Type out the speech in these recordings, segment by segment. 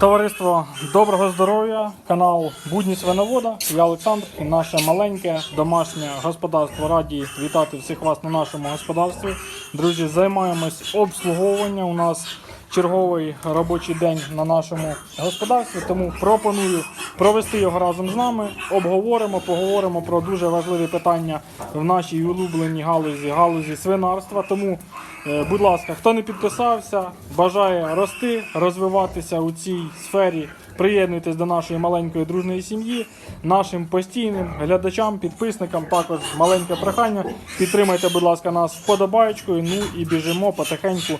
Товариство доброго здоров'я, канал Будні Свиновода. Я Олександр і наше маленьке домашнє господарство раді вітати всіх вас на нашому господарстві. Друзі, займаємось обслуговуванням. У нас черговий робочий день на нашому господарстві, тому пропоную провести його разом з нами. Обговоримо, поговоримо про дуже важливі питання в нашій улюбленій галузі галузі свинарства. Тому, е, будь ласка, хто не підписався, бажає рости, розвиватися у цій сфері. Приєднуйтесь до нашої маленької дружної сім'ї, нашим постійним глядачам, підписникам. Також маленьке прохання. Підтримайте, будь ласка, нас вподобаєчкою. Ну і біжимо потихеньку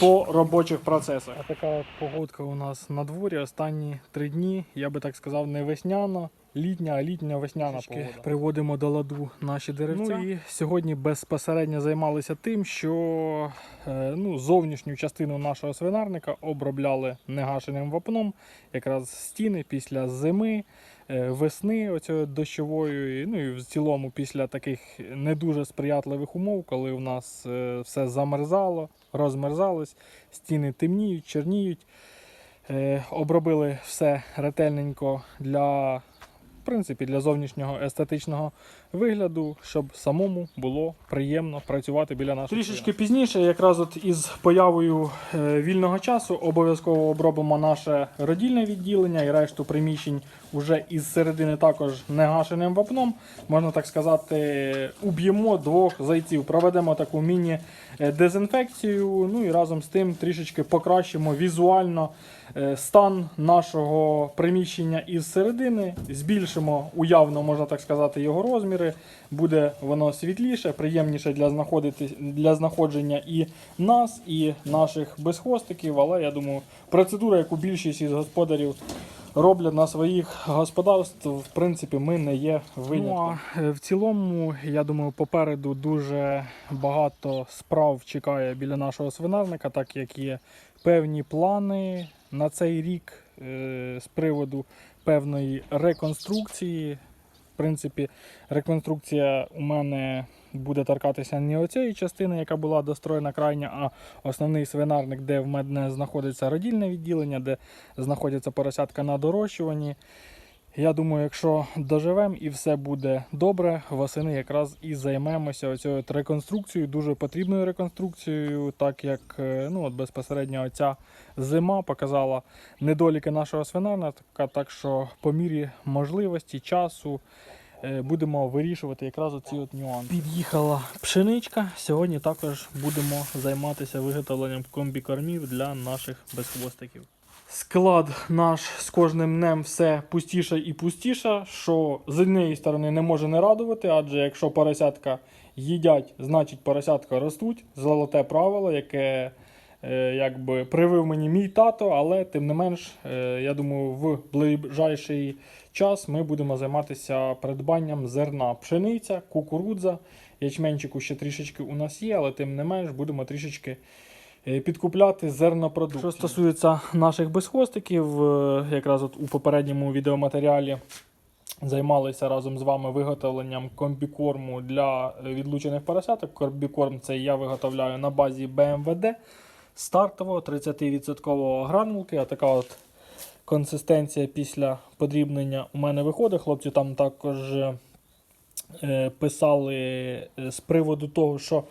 по робочих процесах. А така погодка у нас на дворі. Останні три дні, я би так сказав, не весняна. Літня, літня весняна погода. Приводимо до ладу наші деревця. Ну і сьогодні безпосередньо займалися тим, що е, ну, зовнішню частину нашого свинарника обробляли негашеним вапном, якраз стіни після зими, е, весни оцього дощової, ну і в цілому після таких не дуже сприятливих умов, коли у нас е, все замерзало, розмерзалось, стіни темніють, чорніють. Е, Обробили все ретельненько для, принципі, для зовнішнього естетичного вигляду, щоб самому було приємно працювати біля нашого. Трішечки пізніше, якраз от із появою е, вільного часу, обов'язково обробимо наше родільне відділення і решту приміщень уже із середини також негашеним вапном. Можна так сказати, уб'ємо двох зайців, проведемо таку міні-дезінфекцію. Ну і разом з тим трішечки покращимо візуально е, стан нашого приміщення із середини, збільшимо уявно, можна так сказати, його розміри. Буде воно світліше, приємніше для, знаходити, для знаходження і нас, і наших безхвостиків. Але я думаю, процедура, яку більшість із господарів роблять на своїх господарств, в принципі, ми не є винятком. Ну, а в цілому, я думаю, попереду дуже багато справ чекає біля нашого свинарника, так як є певні плани на цей рік е, з приводу певної реконструкції. В принципі, реконструкція у мене буде торкатися не оцієї частини, яка була достроєна крайня, а основний свинарник, де в мене знаходиться родільне відділення, де знаходяться поросятка на дорощуванні. Я думаю, якщо доживемо і все буде добре, восени якраз і займемося от реконструкцією, дуже потрібною реконструкцією, так як е, ну, от безпосередньо оця зима показала недоліки нашого свинарника, так що по мірі можливості, часу е, будемо вирішувати якраз оці от нюанси. Під'їхала пшеничка. Сьогодні також будемо займатися виготовленням комбікормів для наших безхвостиків. Склад наш з кожним днем все пустіше і пустіше, що з однієї сторони не може не радувати, адже якщо поросятка їдять, значить поросятка ростуть. Золоте правило, яке е, якби привив мені мій тато, але тим не менш, е, я думаю, в ближайший час ми будемо займатися придбанням зерна пшениця, кукурудза. Ячменчику ще трішечки у нас є, але тим не менш будемо трішечки підкупляти зернопродукти. Що стосується наших безхвостиків, е, якраз от у попередньому відеоматеріалі займалися разом з вами виготовленням комбікорму для е, відлучених поросяток. Комбікорм це я виготовляю на базі БМВД стартового 30% гранулки. А така от консистенція після подрібнення у мене виходить. Хлопці там також е, писали е, з приводу того, що е,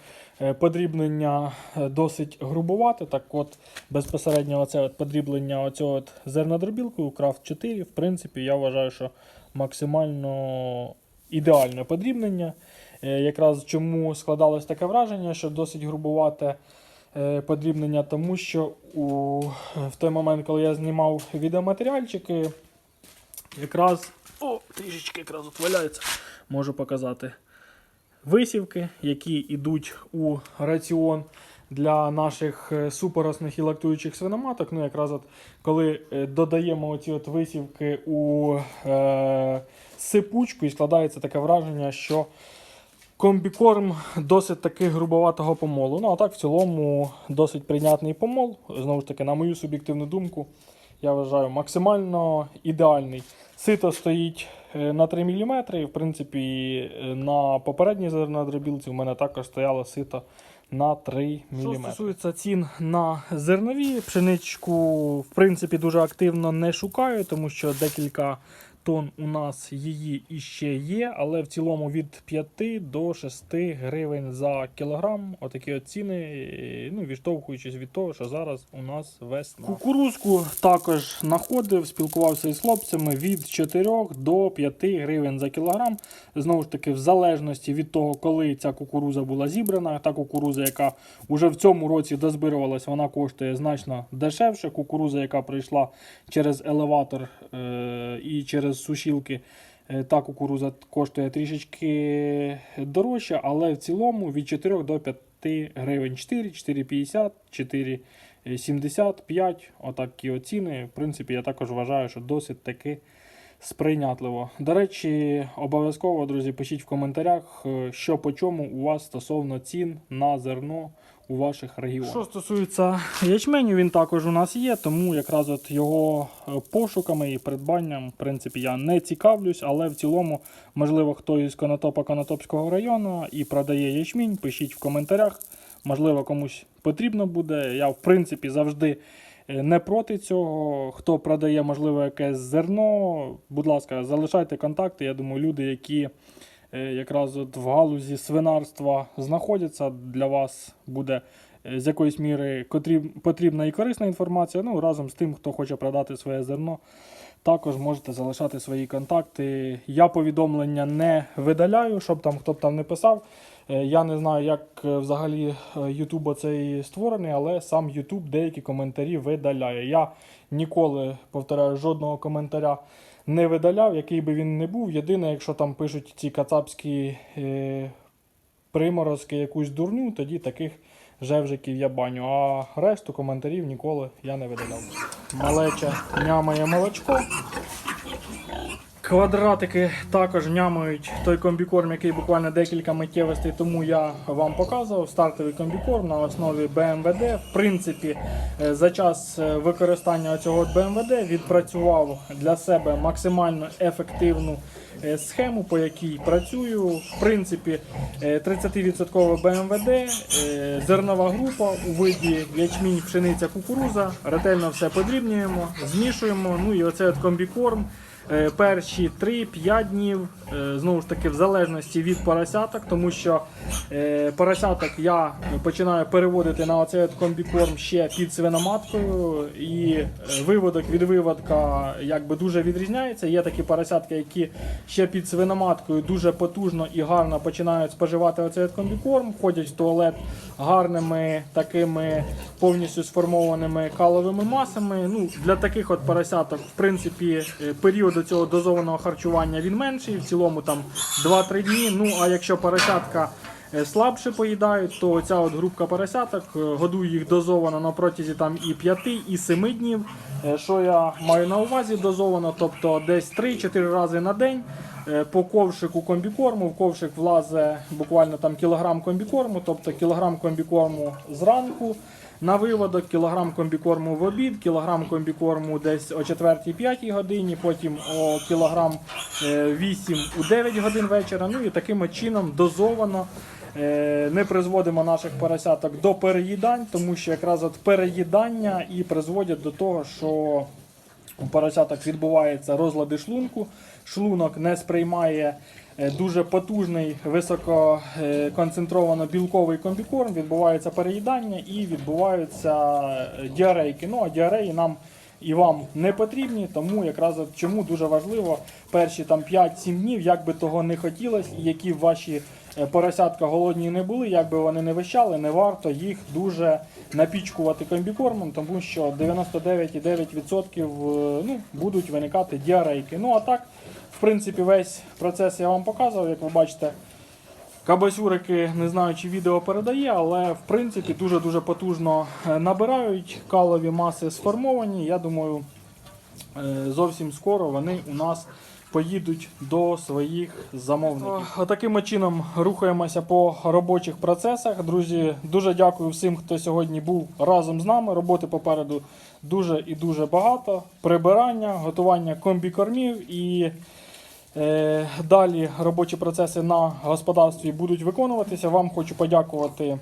подрібнення е, досить грубувати. Так от безпосередньо оце от подріблення оцього зернодробілкою Крафт 4, в принципі, я вважаю, що максимально ідеальне подрібнення. Е, Якраз чому складалось таке враження, що досить грубувате е, подрібнення, тому що у, в той момент, коли я знімав відеоматеріальчики, якраз о, трішечки якраз от валяється, можу показати висівки, які йдуть у раціон для наших е, супоросних і лактуючих свиноматок. Ну, якраз от коли е, додаємо оці от висівки у е, сипучку, і складається таке враження, що комбікорм досить таки грубоватого помолу. Ну, а так, в цілому, досить прийнятний помол. Знову ж таки, на мою суб'єктивну думку, я вважаю максимально ідеальний. Сито стоїть на 3 мм. І, в принципі, е, на попередній зернодробілці в мене також стояло сито на 3 мм. Що стосується цін на зернові, пшеничку в принципі дуже активно не шукаю, тому що декілька тонн у нас її іще є, але в цілому від 5 до 6 гривень за кілограм. Отакі от ціни, е, ну, відштовхуючись від того, що зараз у нас весна. Кукурузку також знаходив, спілкувався із хлопцями від 4 до 5 гривень за кілограм. Знову ж таки, в залежності від того, коли ця кукуруза була зібрана, та кукуруза, яка вже в цьому році дозбирувалась, вона коштує значно дешевше. Кукуруза, яка прийшла через елеватор е- і через сушілки, е, та кукуруза коштує трішечки дорожче, але в цілому від 4 до 5 гривень 4, 4,50, 4. 75, отакі оціни. В принципі, я також вважаю, що досить таки сприйнятливо. До речі, обов'язково, друзі, пишіть в коментарях, е, що по чому у вас стосовно цін на зерно у ваших регіонах. Що стосується ячменю, він також у нас є, тому якраз от його е, пошуками і придбанням, в принципі, я не цікавлюсь, але в цілому, можливо, хто із Конотопа Конотопського району і продає ячмінь, пишіть в коментарях. Можливо, комусь потрібно буде. Я, в принципі, завжди е, не проти цього. Хто продає, можливо, якесь зерно, будь ласка, залишайте контакти. Я думаю, люди, які якраз от в галузі свинарства знаходяться, для вас буде е, з якоїсь міри потрібна і корисна інформація. Ну, разом з тим, хто хоче продати своє зерно. Також можете залишати свої контакти. Я повідомлення не видаляю, щоб там хто б там не писав. Е, Я не знаю, як е, взагалі е, YouTube оцей створений, але сам YouTube деякі коментарі видаляє. Я ніколи, повторяю, жодного коментаря не видаляв, який би він не був. Єдине, якщо там пишуть ці кацапські е, приморозки, якусь дурню, тоді таких жевжиків я баню. А решту коментарів ніколи я не видаляв. Малеча нямає молочко. Квадратики також нямають той комбікорм, який буквально декілька миттєвостей тому я вам показував. Стартовий комбікорм на основі BMWD. В принципі, е, за час е, використання цього BMWD відпрацював для себе максимально ефективну е, схему, по якій працюю. В принципі, е, 30% BMWD, е, зернова група у виді ячмінь, пшениця, кукуруза. Ретельно все подрібнюємо, змішуємо. Ну і оцей от комбікорм. Е, перші 3-5 днів, е, знову ж таки, в залежності від поросяток, тому що е, поросяток я починаю переводити на оцей комбікорм ще під свиноматкою, і виводок від виводка якби дуже відрізняється. Є такі поросятки, які ще під свиноматкою дуже потужно і гарно починають споживати оцей комбікорм, ходять в туалет гарними такими повністю сформованими каловими масами. Ну, для таких от поросяток, в принципі, період до цього дозованого харчування він менший, в цілому там 2-3 дні. Ну а якщо поросятка е, слабше поїдають, то ця от групка поросяток е, годую їх дозовано на протязі там і 5, і 7 днів. Е, Що я маю на увазі дозовано, тобто десь 3-4 рази на день. По ковшику комбікорму, в ковшик влазить буквально там кілограм комбікорму, тобто кілограм комбікорму зранку на виводок, кілограм комбікорму в обід, кілограм комбікорму десь о 4-5 годині, потім о кілограм е, 8 у 9 годин вечора. Ну і таким чином дозовано е, не призводимо наших поросяток до переїдань, тому що якраз от переїдання і призводять до того, що у поросяток відбуваються розлади шлунку. Шлунок не сприймає е, дуже потужний висококонцентровано білковий комбікорм, відбувається переїдання і відбуваються е, діарейки. Ну а діареї нам і вам не потрібні, тому якраз чому дуже важливо перші там 5-7 днів, як би того не хотілося, і які ваші е, поросятка голодні не були, як би вони не вищали, не варто їх дуже напічкувати комбікормом, тому що 99,9% е, ну, будуть виникати діарейки. Ну а так, в принципі, весь процес я вам показував, як ви бачите. Кабасюрики, не знаю, чи відео передає, але в принципі дуже-дуже потужно е, набирають. Калові маси сформовані. Я думаю, е, зовсім скоро вони у нас поїдуть до своїх замовників. Отаким чином рухаємося по робочих процесах. Друзі, дуже дякую всім, хто сьогодні був разом з нами. Роботи попереду дуже і дуже багато. Прибирання, готування комбікормів і. Е, Далі робочі процеси на господарстві будуть виконуватися. Вам хочу подякувати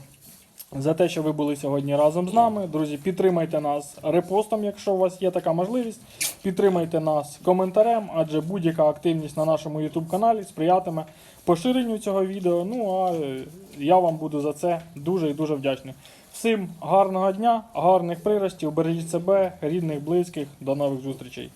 за те, що ви були сьогодні разом з нами. Друзі, підтримайте нас репостом, якщо у вас є така можливість. Підтримайте нас коментарем, адже будь-яка активність на нашому YouTube каналі сприятиме поширенню цього відео. Ну а е, я вам буду за це дуже і дуже вдячний. Всім гарного дня, гарних приростів, бережіть себе, рідних, близьких. До нових зустрічей.